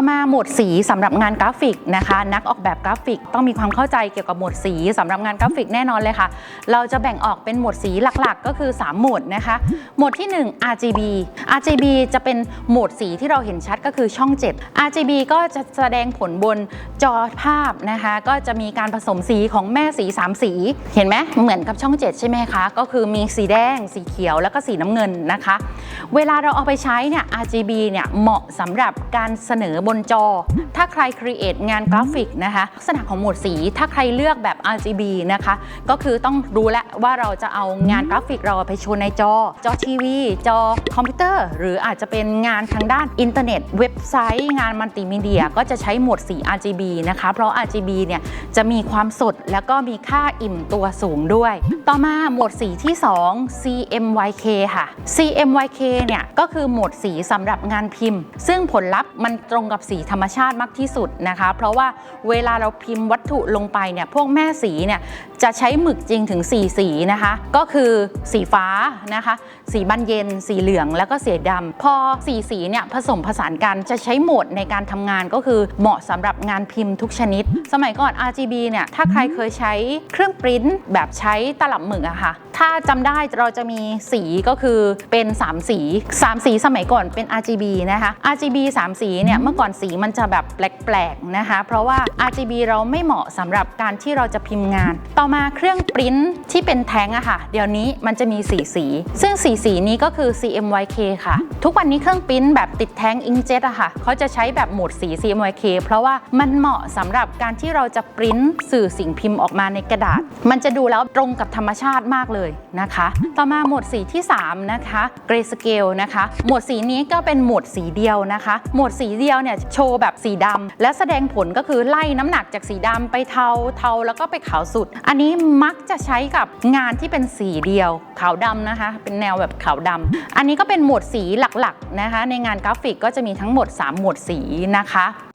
อมาหมวดสีสำหรับงานกราฟิกนะคะ นักออกแบบกราฟิกต้องมีความเข้าใจเกี่ยวกับหมวดสีสำหรับงานกราฟิกแน่นอนเลยค่ะ เราจะแบ่งออกเป็นหมวดสีหลักๆ ก็คือ 3 หมวดนะคะ หมวดที่ 1 RGB RGB จะเป็นโหมดสีที่เราเห็นชัดก็คือช่อง 7 RGB ก็จะแสดงผลบนจอภาพนะคะ ก็จะมีการผสมสีของแม่สี 3 สี เห็นไหมเหมือนกับช่อง 7 ใช่ไหมคะ ก็คือมีสีแดง สีเขียวแล้วก็สีน้ำเงินนะคะ เวลาเราเอาไปใช้เนี่ย RGB เนี่ยเหมาะสำหรับการเสนอบนจอ ถ้าใคร create งานกราฟิกนะคะลักษณะของโหมดสี ถ้าใครเลือกแบบ RGB นะคะ ก็คือต้องรู้แล้วว่าเราจะเอางานกราฟิกเราไปโชว์ในจอ จอทีวี จอคอมพิวเตอร์ หรืออาจจะเป็นงานทางด้านอินเทอร์เน็ต เว็บไซต์ งานมัลติมีเดีย ก็จะใช้โหมดสี RGB นะคะ เพราะ RGB เนี่ยจะมีความสดแล้วก็มีค่าอิ่มตัวสูงด้วย ต่อมาโหมดสีที่ 2 CMYK ค่ะ CMYK เนี่ยก็คือโหมดสีสำหรับงานพิมพ์ ซึ่งผลลัพธ์มันตรงกับสีธรรมชาติมากที่สุดนะคะ เพราะว่าเวลาเราพิมพ์วัตถุลงไปเนี่ยพวกแม่สีเนี่ยจะใช้หมึกจริงถึง 4 สีนะคะ ก็คือสีฟ้านะคะ สีบานเย็น สีเหลืองแล้วก็สีดำพอสีสีเนี่ยผสมผสานกันจะใช้โหมดในการทำงานก็คือเหมาะสำหรับงานพิมพ์ทุกชนิด สมัยก่อน RGB เนี่ยถ้าใครเคยใช้เครื่องปริ้นแบบใช้ตลับหมึกอะค่ะถ้าจำได้เราจะมีสีก็คือเป็น 3 สี 3 สีสมัยก่อนเป็น RGB นะคะ RGB 3 สีเนี่ยเมื่อก่อนสีมันจะแบบแปลกๆนะคะ เพราะว่า RGB เราไม่เหมาะสำหรับการที่เราจะพิมพ์งาน ต่อมาเครื่องปริ้นที่เป็นแท้งอะค่ะ เดี๋ยวนี้มันจะมีสีสี ซึ่งสีสีนี้ก็คือ CMYK ค่ะ ทุกวันนี้เครื่องปริ้นแบบติดแท้งอิงเจ็ตอะค่ะเขาจะใช้แบบโหมดสี CMYK เพราะว่ามันเหมาะสำหรับการที่เราจะปริ้นสื่อสิ่งพิมพ์ออกมาในกระดาษ มันจะดูแล้วตรงกับธรรมชาติมากเลยนะคะ ต่อมาโหมดสีที่ 3 นะคะ Grayscale นะคะโหมดสีนี้ก็เป็นโหมดสีเดียวนะคะโหมดสีเดียวเนี่ยโชว์แบบสีดำและแสดงผลก็คือไล่น้ำหนักจากสีดำไปเทาเทาแล้วก็ไปขาวสุด อันนี้มักจะใช้กับงานที่เป็นสีเดียวขาวดำนะคะ เป็นแนวแบบขาวดำอันนี้ก็เป็นโหมดสีหลักๆนะคะ ในงานกราฟิกก็จะมีทั้งหมด3โหมดสีนะคะ